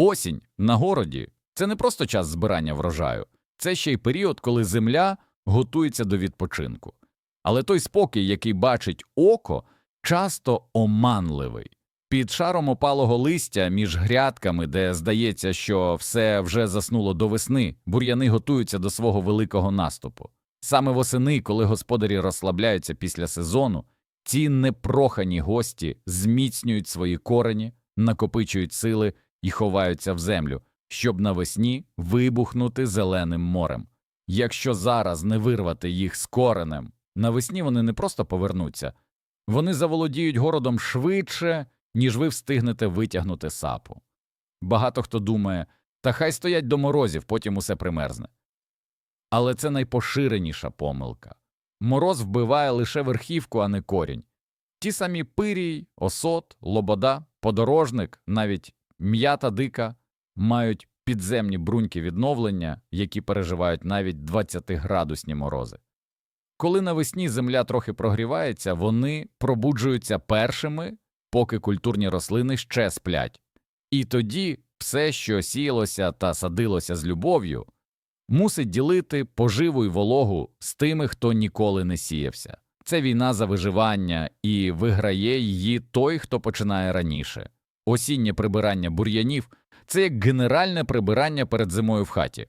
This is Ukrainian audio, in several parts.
Осінь на городі це не просто час збирання врожаю, це ще й період, коли земля готується до відпочинку. Але той спокій, який бачить око, часто оманливий. Під шаром опалого листя між грядками, де здається, що все вже заснуло до весни, бур'яни готуються до свого великого наступу. Саме восени, коли господарі розслабляються після сезону, ці непрохані гості зміцнюють свої корені, накопичують сили і ховаються в землю, щоб навесні вибухнути зеленим морем. Якщо зараз не вирвати їх з коренем, навесні вони не просто повернуться, вони заволодіють городом швидше, ніж ви встигнете витягнути сапу. Багато хто думає, та хай стоять до морозів, потім усе примерзне. Але це найпоширеніша помилка. Мороз вбиває лише верхівку, а не корінь. Ті самі пирій, осот, лобода, подорожник, навіть м'ята дика мають підземні бруньки відновлення, які переживають навіть 20-градусні морози. Коли навесні земля трохи прогрівається, вони пробуджуються першими, поки культурні рослини ще сплять. І тоді все, що сіялося та садилося з любов'ю, мусить ділити поживу й вологу з тими, хто ніколи не сіявся. Це війна за виживання, і виграє її той, хто починає раніше. Осіннє прибирання бур'янів це як генеральне прибирання перед зимою в хаті.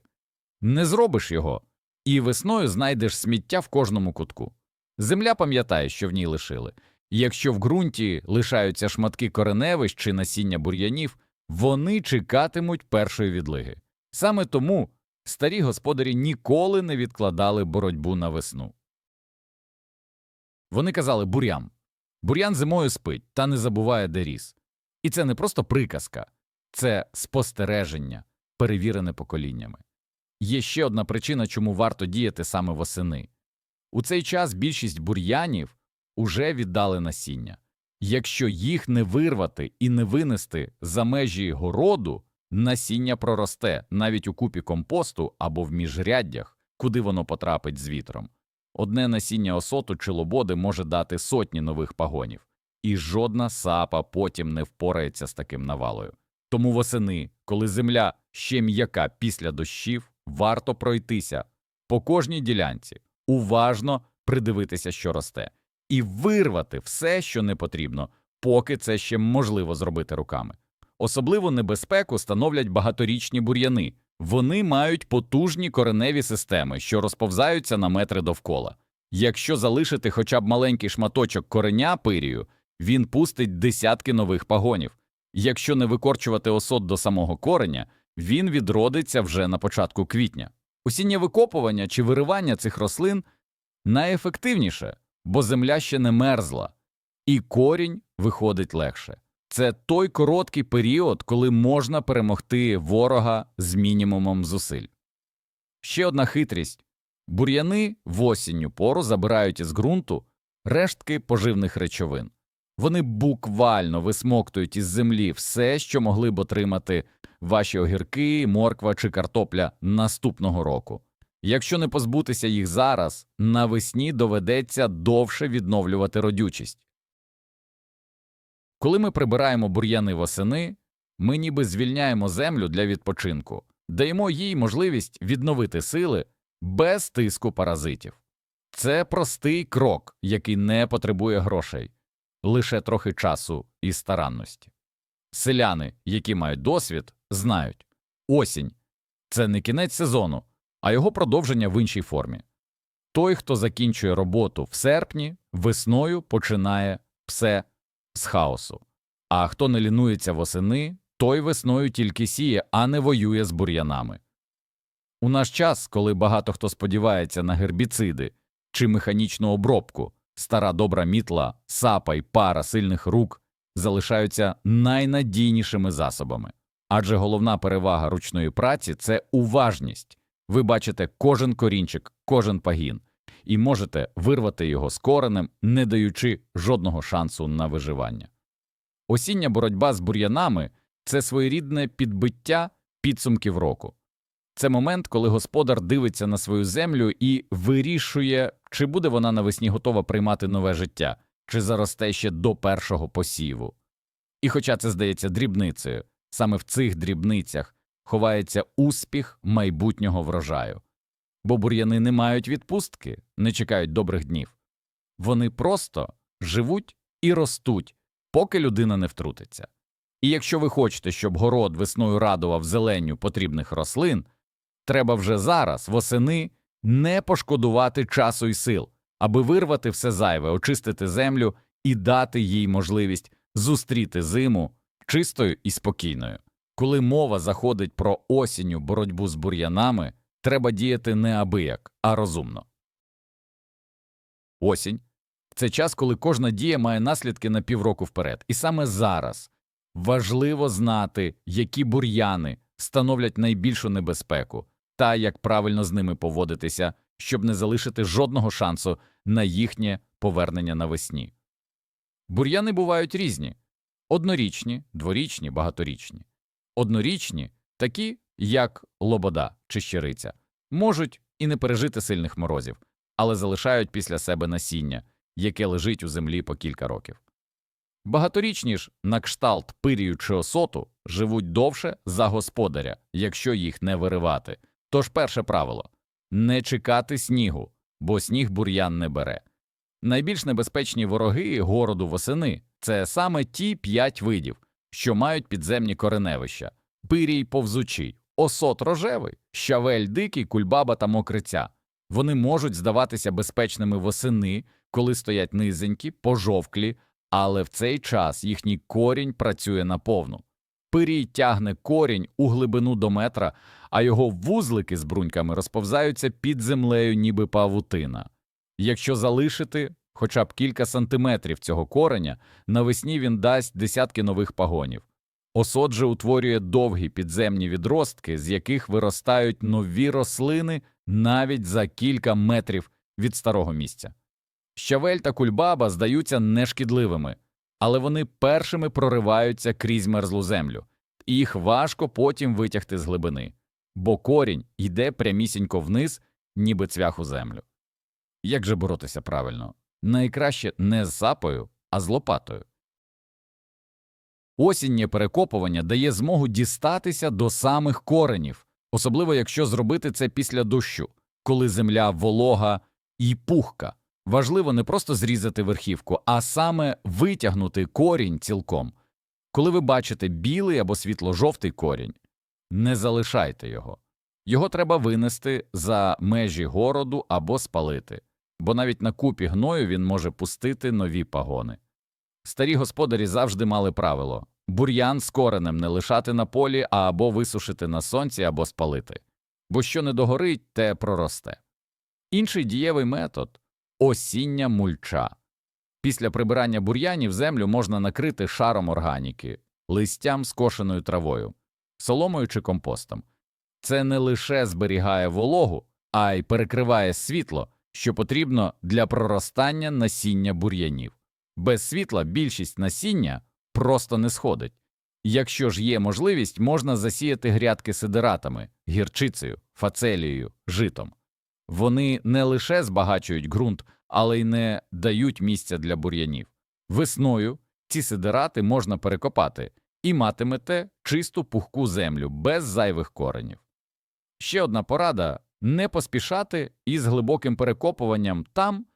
Не зробиш його, і весною знайдеш сміття в кожному кутку. Земля пам'ятає, що в ній лишили. Якщо в ґрунті лишаються шматки кореневищ чи насіння бур'янів, вони чекатимуть першої відлиги. Саме тому старі господарі ніколи не відкладали боротьбу на весну. Вони казали бур'ян. Бур'ян зимою спить та не забуває, де ріс. І це не просто приказка, це спостереження, перевірене поколіннями. Є ще одна причина, чому варто діяти саме восени. У цей час більшість бур'янів уже віддали насіння. Якщо їх не вирвати і не винести за межі городу, насіння проросте навіть у купі компосту або в міжряддях, куди воно потрапить з вітром. Одне насіння осоту чи лободи може дати сотні нових пагонів, і жодна сапа потім не впорається з таким навалою. Тому восени, коли земля ще м'яка після дощів, варто пройтися по кожній ділянці, уважно придивитися, що росте, і вирвати все, що не потрібно, поки це ще можливо зробити руками. Особливу небезпеку становлять багаторічні бур'яни. Вони мають потужні кореневі системи, що розповзаються на метри довкола. Якщо залишити хоча б маленький шматочок кореня пирію, він пустить десятки нових пагонів. Якщо не викорчувати осот до самого кореня, він відродиться вже на початку квітня. Осіннє викопування чи виривання цих рослин найефективніше, бо земля ще не мерзла, і корінь виходить легше. Це той короткий період, коли можна перемогти ворога з мінімумом зусиль. Ще одна хитрість бур'яни в осінню пору забирають із ґрунту рештки поживних речовин. Вони буквально висмоктують із землі все, що могли б отримати ваші огірки, морква чи картопля наступного року. Якщо не позбутися їх зараз, навесні доведеться довше відновлювати родючість. Коли ми прибираємо бур'яни восени, ми ніби звільняємо землю для відпочинку, даємо їй можливість відновити сили без тиску паразитів. Це простий крок, який не потребує грошей, лише трохи часу і старанності. Селяни, які мають досвід, знають осінь це не кінець сезону, а його продовження в іншій формі. Той, хто закінчує роботу в серпні, весною починає все з хаосу. А хто не лінується восени, той весною тільки сіє, а не воює з бур'янами. У наш час, коли багато хто сподівається на гербіциди чи механічну обробку, стара добра мітла, сапа й пара сильних рук залишаються найнадійнішими засобами. Адже головна перевага ручної праці це уважність. Ви бачите кожен корінчик, кожен пагін, і можете вирвати його з коренем, не даючи жодного шансу на виживання. Осіння боротьба з бур'янами це своєрідне підбиття підсумків року. Це момент, коли господар дивиться на свою землю і вирішує, чи буде вона навесні готова приймати нове життя, чи заросте ще до першого посіву. І хоча це здається дрібницею, Саме в цих дрібницях ховається успіх майбутнього врожаю. Бо бур'яни не мають відпустки, не чекають добрих днів. Вони просто живуть і ростуть, поки людина не втрутиться. І якщо ви хочете, щоб город весною радував зеленню потрібних рослин, треба вже зараз, восени, не пошкодувати часу і сил, аби вирвати все зайве, очистити землю і дати їй можливість зустріти зиму чистою і спокійною. Коли мова заходить про осінню боротьбу з бур'янами, треба діяти не абияк, а розумно. Осінь це час, коли кожна дія має наслідки на півроку вперед. І саме зараз важливо знати, які бур'яни становлять найбільшу небезпеку, та як правильно з ними поводитися, щоб не залишити жодного шансу на їхнє повернення навесні. Бур'яни бувають різні однорічні, дворічні, багаторічні. Однорічні, такі як лобода чи щириця, можуть і не пережити сильних морозів, але залишають після себе насіння, яке лежить у землі по кілька років. Багаторічні ж, на кшталт пирію чи осоту, живуть довше за господаря, якщо їх не виривати. Тож перше правило не чекати снігу, бо сніг бур'ян не бере. Найбільш небезпечні вороги городу восени це саме ті п'ять видів, що мають підземні кореневища пирій повзучий, осот рожевий, щавель дикий, кульбаба та мокриця. Вони можуть здаватися безпечними восени, коли стоять низенькі, пожовклі, але в цей час їхній корінь працює наповну. Пирій тягне корінь у глибину до метра, а його вузлики з бруньками розповзаються під землею, ніби павутина. Якщо залишити хоча б кілька сантиметрів цього кореня, навесні він дасть десятки нових пагонів. Осот утворює довгі підземні відростки, з яких виростають нові рослини навіть за кілька метрів від старого місця. Щавель та кульбаба здаються нешкідливими, але вони першими прориваються крізь мерзлу землю, і їх важко потім витягти з глибини, бо корінь йде прямісінько вниз, ніби цвях у землю. Як же боротися правильно? Найкраще не з сапою, а з лопатою. Осіннє перекопування дає змогу дістатися до самих коренів, особливо якщо зробити це після дощу, коли земля волога і пухка. Важливо не просто зрізати верхівку, а саме витягнути корінь цілком. Коли ви бачите білий або світло-жовтий корінь, не залишайте його. Його треба винести за межі городу або спалити, бо навіть на купі гною він може пустити нові пагони. Старі господарі завжди мали правило бур'ян з коренем не лишати на полі, а або висушити на сонці, або спалити, бо що не догорить, те проросте. Інший дієвий метод осіння мульча. Після прибирання бур'янів землю можна накрити шаром органіки, листям скошеною травою, соломою чи компостом. Це не лише зберігає вологу, а й перекриває світло, що потрібно для проростання насіння бур'янів. Без світла більшість насіння просто не сходить. Якщо ж є можливість, можна засіяти грядки сидератами, гірчицею, фацелією, житом. Вони не лише збагачують ґрунт, але й не дають місця для бур'янів. Весною ці сидерати можна перекопати і матимете чисту пухку землю без зайвих коренів. Ще одна порада не поспішати із глибоким перекопуванням там,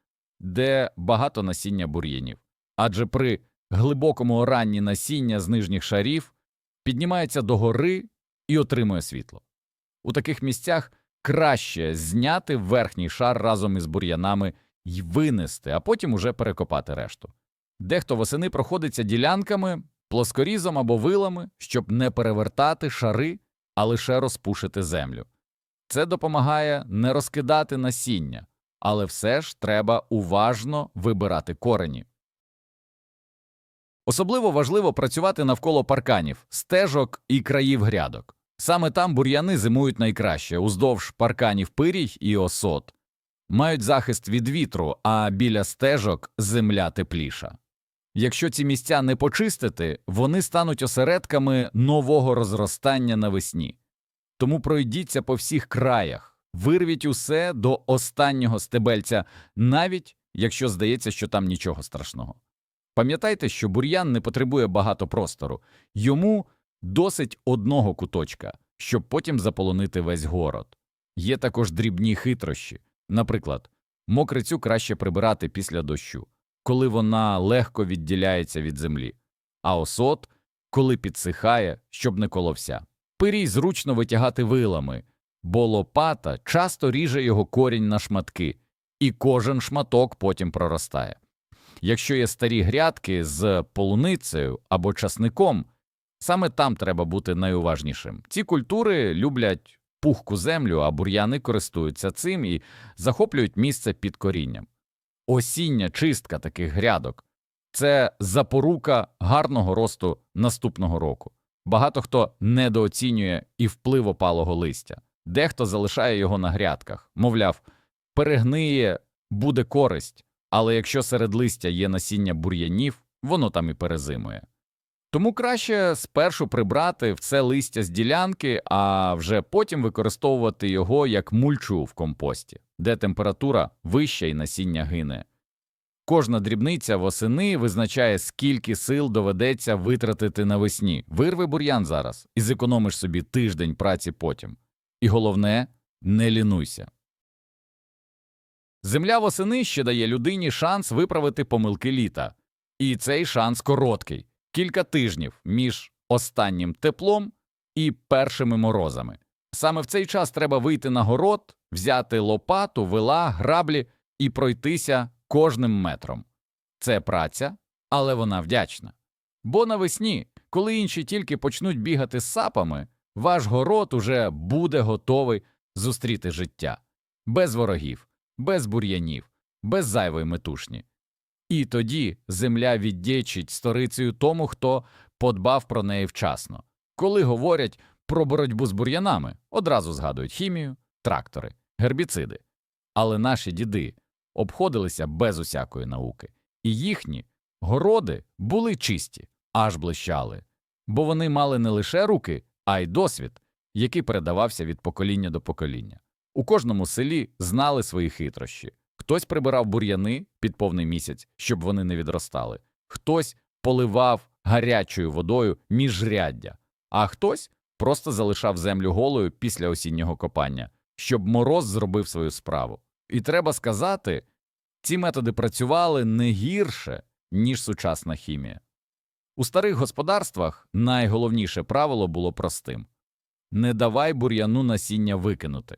де багато насіння бур'янів, адже при глибокому оранні насіння з нижніх шарів піднімається догори і отримує світло. У таких місцях краще зняти верхній шар разом із бур'янами й винести, а потім уже перекопати решту. Дехто восени проходиться ділянками, плоскорізом або вилами, щоб не перевертати шари, а лише розпушити землю. Це допомагає не розкидати насіння, але все ж треба уважно вибирати корені. Особливо важливо працювати навколо парканів, стежок і країв грядок. Саме там бур'яни зимують найкраще, уздовж парканів пирій і осот. Мають захист від вітру, а біля стежок земля тепліша. Якщо ці місця не почистити, вони стануть осередками нового розростання навесні. Тому пройдіться по всіх краях, вирвіть усе до останнього стебельця, навіть якщо здається, що там нічого страшного. Пам'ятайте, що бур'ян не потребує багато простору, йому Досить одного куточка, щоб потім заполонити весь город. Є також дрібні хитрощі. Наприклад, мокрицю краще прибирати після дощу, коли вона легко відділяється від землі, а осот, коли підсихає, щоб не коловся. Пирій зручно витягати вилами, бо лопата часто ріже його корінь на шматки, і кожен шматок потім проростає. Якщо є старі грядки з полуницею або часником, саме там треба бути найуважнішим. Ці культури люблять пухку землю, а бур'яни користуються цим і захоплюють місце під корінням. Осіння чистка таких грядок це запорука гарного росту наступного року. Багато хто недооцінює і вплив опалого листя, дехто залишає його на грядках, мовляв, перегниє, буде користь, але якщо серед листя є насіння бур'янів, воно там і перезимує. Тому краще спершу прибрати в це листя з ділянки, а вже потім використовувати його як мульчу в компості, де температура вища і насіння гине. Кожна дрібниця восени визначає, скільки сил доведеться витратити навесні. Вирви бур'ян зараз і зекономиш собі тиждень праці потім. І головне не лінуйся. Земля восени ще дає людині шанс виправити помилки літа. І цей шанс короткий кілька тижнів між останнім теплом і першими морозами. Саме в цей час треба вийти на город, взяти лопату, вила, граблі і пройтися кожним метром. Це праця, але вона вдячна. Бо навесні, коли інші тільки почнуть бігати з сапами, ваш город уже буде готовий зустріти життя без ворогів, без бур'янів, без зайвої метушні. І тоді земля віддячить сторицею тому, хто подбав про неї вчасно. Коли говорять про боротьбу з бур'янами, одразу згадують хімію, трактори, гербіциди. Але наші діди обходилися без усякої науки, і їхні городи були чисті, аж блищали, бо вони мали не лише руки, а й досвід, який передавався від покоління до покоління. У кожному селі знали свої хитрощі. Хтось прибирав бур'яни під повний місяць, щоб вони не відростали, хтось поливав гарячою водою міжряддя, а хтось просто залишав землю голою після осіннього копання, щоб мороз зробив свою справу. І треба сказати, ці методи працювали не гірше, ніж сучасна хімія. У старих господарствах найголовніше правило було простим не давай бур'яну насіння викинути.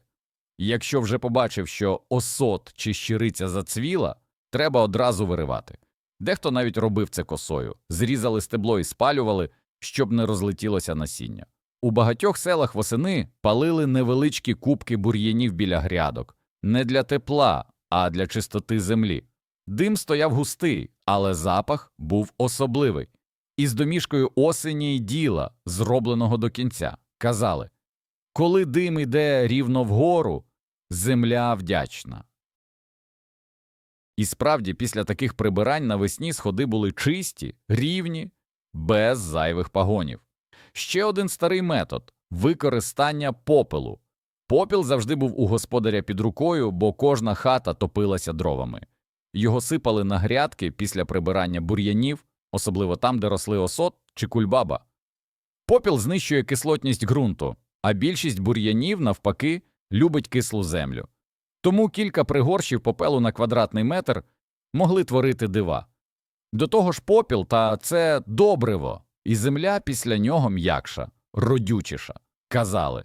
Якщо вже побачив, що осот чи щириця зацвіла, треба одразу виривати. Дехто навіть робив це косою, зрізали стебло і спалювали, щоб не розлетілося насіння. У багатьох селах восени палили невеличкі кубки бур'янів біля грядок, не для тепла, а для чистоти землі. Дим стояв густий, але запах був особливий. Із домішкою осені й діла, зробленого до кінця, казали коли дим іде рівно вгору, земля вдячна. І справді, після таких прибирань навесні сходи були чисті, рівні, без зайвих пагонів. Ще один старий метод використання попелу. Попіл завжди був у господаря під рукою, бо кожна хата топилася дровами. Його сипали на грядки після прибирання бур'янів, особливо там, де росли осот чи кульбаба. Попіл знищує кислотність ґрунту, а більшість бур'янів, навпаки, любить кислу землю. Тому кілька пригорщів попелу на квадратний метр могли творити дива. До того ж попіл та це добриво, і земля після нього м'якша, родючіша. Казали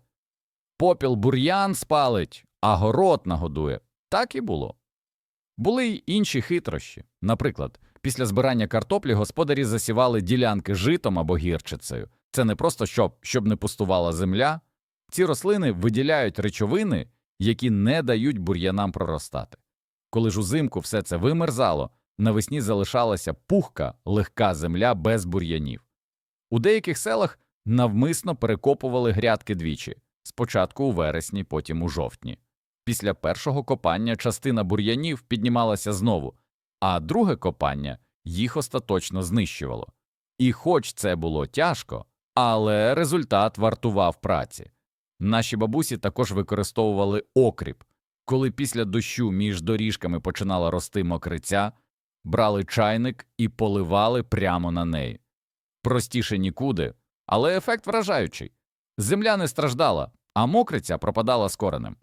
попіл бур'ян спалить, а город нагодує. Так і було. Були й інші хитрощі. Наприклад, після збирання картоплі господарі засівали ділянки житом або гірчицею. Це не просто щоб, щоб не пустувала земля. Ці рослини виділяють речовини, які не дають бур'янам проростати. Коли ж узимку все це вимерзало, навесні залишалася пухка, легка земля без бур'янів. У деяких селах навмисно перекопували грядки двічі спочатку у вересні, потім у жовтні. Після першого копання частина бур'янів піднімалася знову, а друге копання їх остаточно знищувало. І хоч це було тяжко, але результат вартував праці. Наші бабусі також використовували окріп, коли після дощу між доріжками починала рости мокриця, брали чайник і поливали прямо на неї. Простіше нікуди, Але ефект вражаючий. Земля не страждала, а мокриця пропадала з коренем.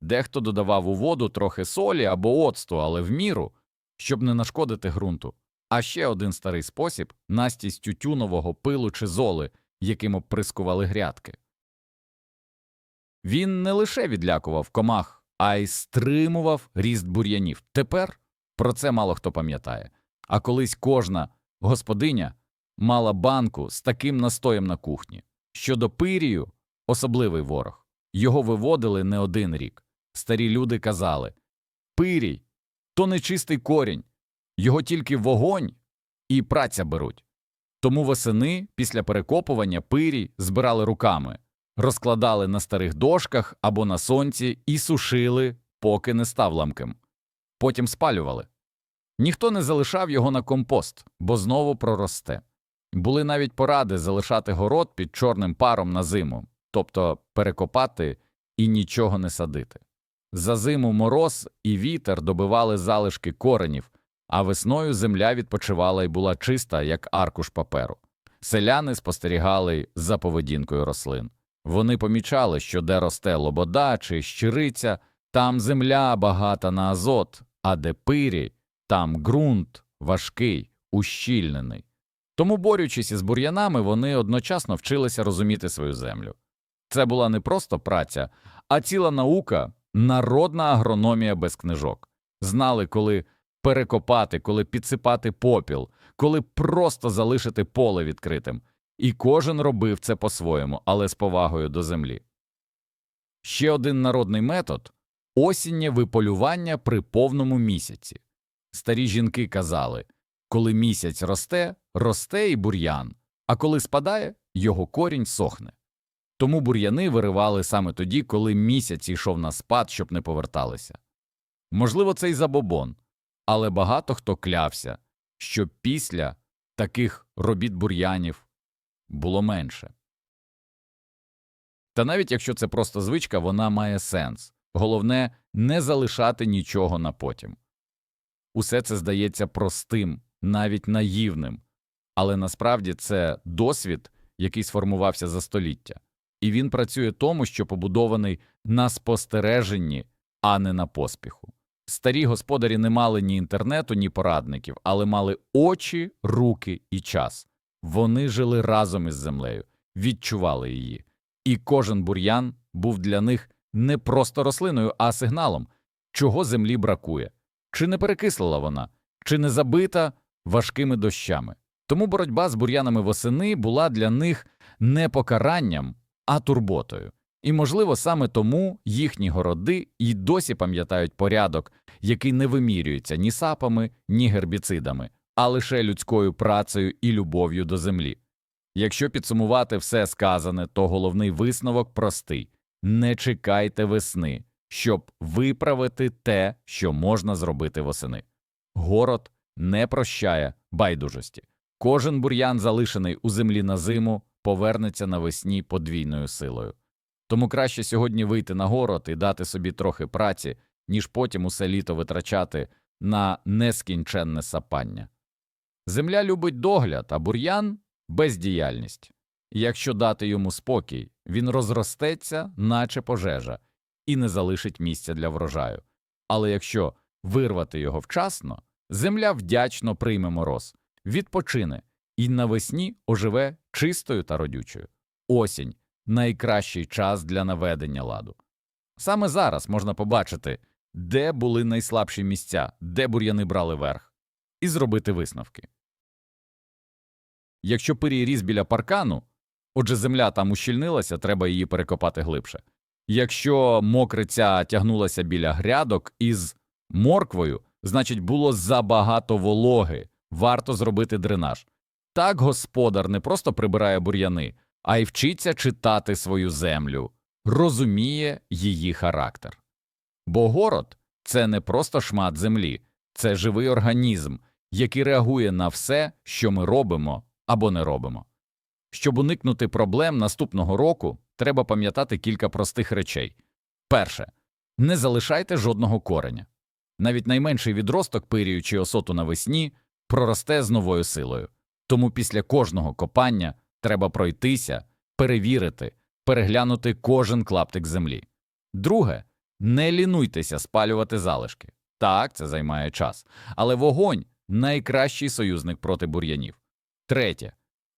Дехто додавав у воду трохи солі або оцту, але в міру, щоб не нашкодити ґрунту. А ще один старий спосіб настість тютюнового пилу чи золи, яким обприскували грядки. Він не лише відлякував комах, а й стримував ріст бур'янів. Тепер про це мало хто пам'ятає. А колись кожна господиня мала банку з таким настоєм на кухні. Щодо пирію – особливий ворог. Його виводили не один рік. Старі люди казали пирій – то нечистий корінь, його тільки вогонь і праця беруть. Тому восени після перекопування пирій збирали руками, розкладали на старих дошках або на сонці і сушили, поки не став ламким. Потім спалювали. Ніхто не залишав його на компост, бо знову проросте. Були навіть поради залишати город під чорним паром на зиму, тобто перекопати і нічого не садити. За зиму мороз і вітер добивали залишки коренів, а весною земля відпочивала і була чиста, як аркуш паперу. Селяни спостерігали за поведінкою рослин. Вони помічали, що де росте лобода чи щириця, там земля багата на азот, а де пирій, там ґрунт важкий, ущільнений. Тому, борючись із бур'янами, вони одночасно вчилися розуміти свою землю. Це була не просто праця, а ціла наука, народна агрономія без книжок. Знали, коли перекопати, коли підсипати попіл, коли просто залишити поле відкритим. І кожен робив це по-своєму, але з повагою до землі. Ще один народний метод осіннє виполювання при повному місяці. Старі жінки казали коли місяць росте, росте і бур'ян, а коли спадає, його корінь сохне. Тому бур'яни виривали саме тоді, коли місяць йшов на спад, щоб не поверталися. Можливо, це й забобон, але багато хто клявся, що після таких робіт бур'янів було менше. Та навіть якщо це просто звичка, вона має сенс. Головне не залишати нічого на потім. Усе це здається простим, навіть наївним, але насправді це досвід, який сформувався за століття, і він працює тому, що побудований на спостереженні, а не на поспіху. Старі господарі не мали ні інтернету, ні порадників, але мали очі, руки і час. Вони жили разом із землею, відчували її, і кожен бур'ян був для них не просто рослиною, а сигналом, чого землі бракує, чи не перекислила вона, чи не забита важкими дощами. Тому боротьба з бур'янами восени була для них не покаранням, а турботою. І, можливо, саме тому їхні городи й досі пам'ятають порядок, який не вимірюється ні сапами, ні гербіцидами, а лише людською працею і любов'ю до землі. Якщо підсумувати все сказане, то головний висновок простий не чекайте весни, щоб виправити те, що можна зробити восени. Город не прощає байдужості. Кожен бур'ян, залишений у землі на зиму, повернеться навесні подвійною силою. Тому краще сьогодні вийти на город і дати собі трохи праці, ніж потім усе літо витрачати на нескінченне сапання. Земля любить догляд, а бур'ян бездіяльність. Якщо дати йому спокій, він розростеться, наче пожежа, і не залишить місця для врожаю. Але якщо вирвати його вчасно, земля вдячно прийме мороз, відпочине і навесні оживе чистою та родючою. Осінь найкращий час для наведення ладу. Саме зараз можна побачити, де були найслабші місця, де бур'яни брали верх, і зробити висновки. Якщо пирій ріс біля паркану, отже земля там ущільнилася, треба її перекопати глибше. Якщо мокриця тягнулася біля грядок із морквою, значить було забагато вологи, варто зробити дренаж. Так господар не просто прибирає бур'яни, а й вчиться читати свою землю, розуміє її характер. Бо город це не просто шмат землі, це живий організм, який реагує на все, що ми робимо або не робимо. Щоб уникнути проблем наступного року, треба пам'ятати кілька простих речей. Перше, не залишайте жодного кореня. Навіть найменший відросток пирію чи осоту навесні проросте з новою силою. Тому після кожного копання Треба пройтися, перевірити, переглянути кожен клаптик землі. Друге, не лінуйтеся спалювати залишки. Так, це займає час, але вогонь найкращий союзник проти бур'янів. Третє,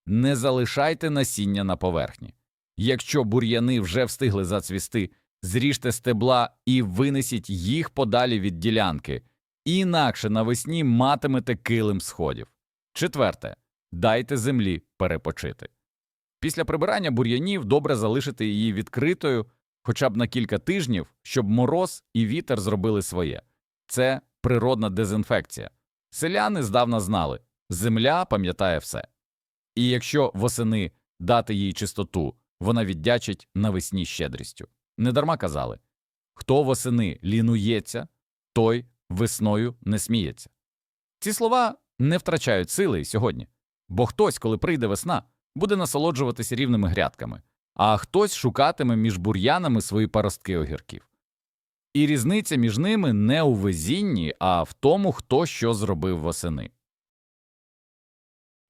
не залишайте насіння на поверхні. Якщо бур'яни вже встигли зацвісти, зріжте стебла і винесіть їх подалі від ділянки, інакше навесні матимете килим сходів. Четверте, дайте землі перепочити. Після прибирання бур'янів добре залишити її відкритою хоча б на кілька тижнів, щоб мороз і вітер зробили своє. Це природна дезінфекція. Селяни здавна знали земля пам'ятає все. І якщо восени дати їй чистоту, вона віддячить навесні щедрістю. Недарма казали хто восени лінується, той весною не сміється. Ці слова не втрачають сили й сьогодні, бо хтось, коли прийде весна, буде насолоджуватися рівними грядками, а хтось шукатиме між бур'янами свої паростки огірків. І різниця між ними не у везінні, а в тому, хто що зробив восени.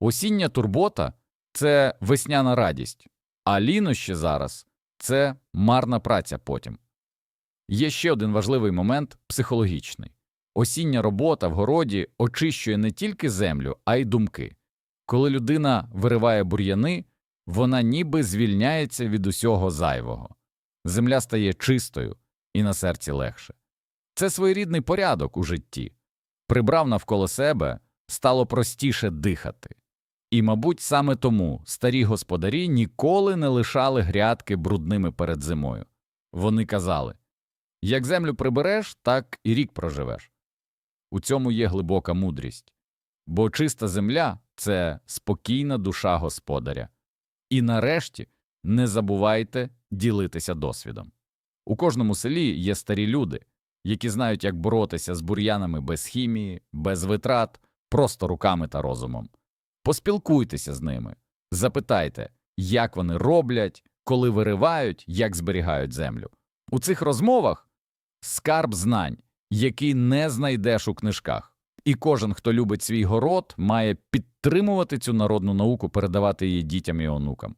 Осіння турбота це весняна радість, а лінощі зараз це марна праця потім. Є ще один важливий момент психологічний. Осіння робота в городі очищує не тільки землю, а й думки. Коли людина вириває бур'яни, вона ніби звільняється від усього зайвого. Земля стає чистою і на серці легше. Це своєрідний порядок у житті. Прибрав навколо себе, стало простіше дихати. І, мабуть, саме тому старі господарі ніколи не лишали грядки брудними перед зимою. Вони казали як землю прибереш, так і рік проживеш. У цьому є глибока мудрість, бо чиста земля це спокійна душа господаря. І нарешті не забувайте ділитися досвідом. У кожному селі є старі люди, які знають, як боротися з бур'янами без хімії, без витрат, просто руками та розумом. Поспілкуйтеся з ними, запитайте, як вони роблять, коли виривають, як зберігають землю. У цих розмовах скарб знань, який не знайдеш у книжках. І кожен, хто любить свій город, має підтримувати цю народну науку, передавати її дітям і онукам.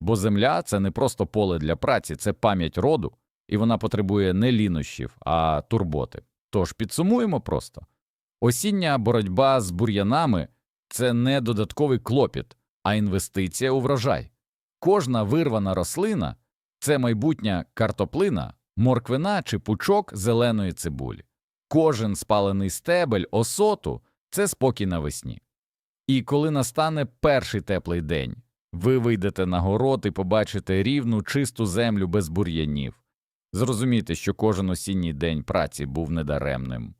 Бо земля це не просто поле для праці, це пам'ять роду, і вона потребує не лінощів, а турботи. Тож підсумуємо просто осіння боротьба з бур'янами це не додатковий клопіт, а інвестиція у врожай. Кожна вирвана рослина це майбутня картоплина, морквина чи пучок зеленої цибулі. Кожен спалений стебель осоту це спокій навесні. І коли настане перший теплий день, ви вийдете на город і побачите рівну чисту землю без бур'янів. Зрозумійте, що кожен осінній день праці був недаремним.